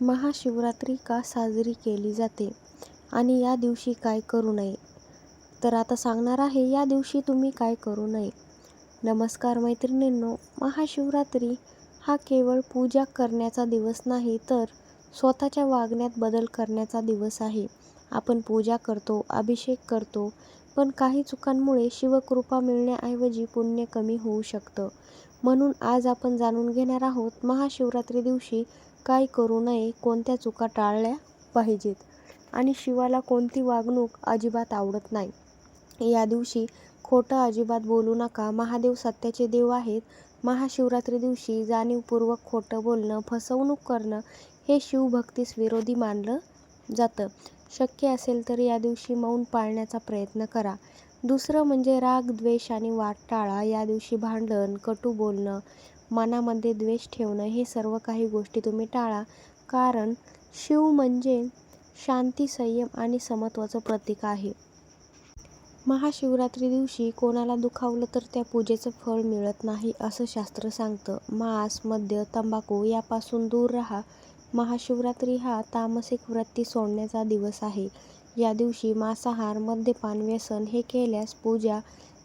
महाशिवरात्री का साजरी केली जाते? आणि या दिवशी काय करू नये? तर आता सांगणार आहे या दिवशी तुम्ही काय करू नये? नमस्कार मैत्रिणींनो महाशिवरात्री हा केवळ पूजा करण्याचा दिवस नाही तर स्वतःच्या वागण्यात बदल करण्याचा दिवस आहे. आपण पूजा करतो अभिषेक करतो पण काही चुकांमुळे शिवकृपा मिळण्याऐवजी पुण्य कमी होऊ शकतं. म्हणून आज आपण जाणून घेणार आहोत महाशिवरात्री दिवशी काय करू नये कोणत्या चुका टाळल्या पाहिजेत? आणि शिवाला कोणती वागणूक अजिबात आवडत नाही. या दिवशी खोटं अजिबात बोलू नका. महादेव सत्याचे देव आहेत. महाशिवरात्री दिवशी जाणीवपूर्वक खोटं बोलणं फसवणूक करणं हे शिवभक्तीस विरोधी मानलं जातं. शक्य असेल तर या दिवशी मौन पाळण्याचा प्रयत्न करा. दुसरं म्हणजे राग द्वेष आणि वाटाळा या दिवशी भांडण कटू बोलणं मनामध्ये द्वेष ठेवणं हे सर्व काही गोष्टी तुम्ही टाळा. कारण शिव म्हणजे शांती संयम आणि समत्वाचं प्रतीक आहे. महाशिवरात्री दिवशी कोणाला दुखावलं तर त्या पूजेचं फळ मिळत नाही असं शास्त्र सांगतं. मांस मद्य तंबाखू यापासून दूर राहा. महाशिवरात्री हा तामसिक वृत्ती सोडण्याचा दिवस आहे. या दिवशी मांसाहार मद्यपान व्यसन हे केल्यास पूजा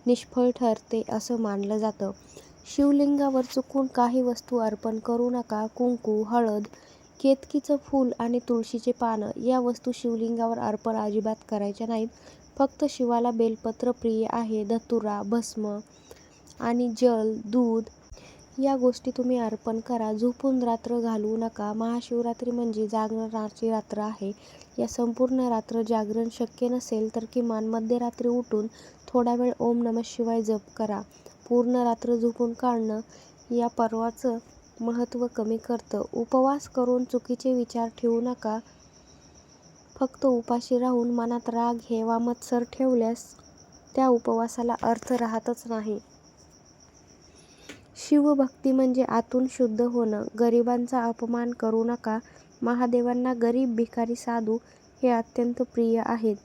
निष्फळ ठरते असं मानलं जातं. शिवलिंगावर चुकून काही वस्तू अर्पण करू नका. कुंकू हळद केतकीचं फूल आणि तुळशीचे पानं या वस्तू शिवलिंगावर अर्पण अजिबात करायच्या नाहीत. फक्त शिवाला बेलपत्र प्रिय आहे. धतुरा भस्म आणि जल दूध या गोष्टी तुम्ही अर्पण करा. झोपून रात्र घालवू नका. महाशिवरात्री म्हणजे जागरणाची रात्र आहे. या संपूर्ण रात्र जागरण शक्य नसेल तर किमान मध्यरात्री उठून थोडा वेळ ओम नमः शिवाय जप करा. पूर्ण रात्र झोपून काढणं या पर्वाचं महत्त्व कमी करतं. उपवास करून चुकीचे विचार ठेवू नका. फक्त उपाशी राहून मनात राग हेवा मत्सर ठेवल्यास त्या उपवासाला अर्थ राहतच नाही. शिवभक्ती म्हणजे आतून शुद्ध होणं. गरिबांचा अपमान करू नका. महादेवांना गरीब भिकारी साधू हे अत्यंत प्रिय आहेत.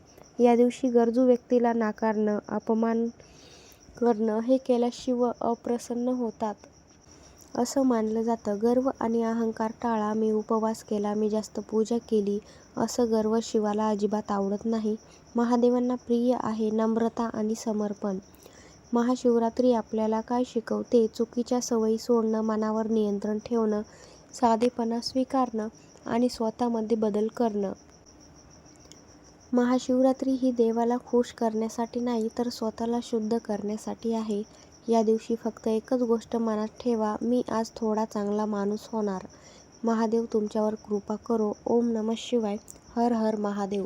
या दिवशी गरजू व्यक्तीला नाकारणं अपमान करणं हे केल्यास शिव अप्रसन्न होतात. असं मानलं जातं. गर्व आणि अहंकार टाळा. मी उपवास केला. मी जास्त पूजा केली. असं गर्व शिवाला अजिबात आवडत नाही. महादेवांना प्रिय आहे नम्रता आणि समर्पण. महाशिवरात्री आपल्याला काय शिकवते? चुकीच्या सवयी सोडणं मनावर नियंत्रण ठेवणं साधेपणा स्वीकारणं आणि स्वतःमध्ये बदल करणं. महाशिवरात्री ही देवाला खुश करण्यासाठी नाही तर स्वतःला शुद्ध करण्यासाठी आहे. या दिवशी फक्त एकच गोष्ट मनात ठेवा मी आज थोडा चांगला माणूस होणार. महादेव तुमच्यावर कृपा करो. ओम नमः शिवाय. हर हर महादेव.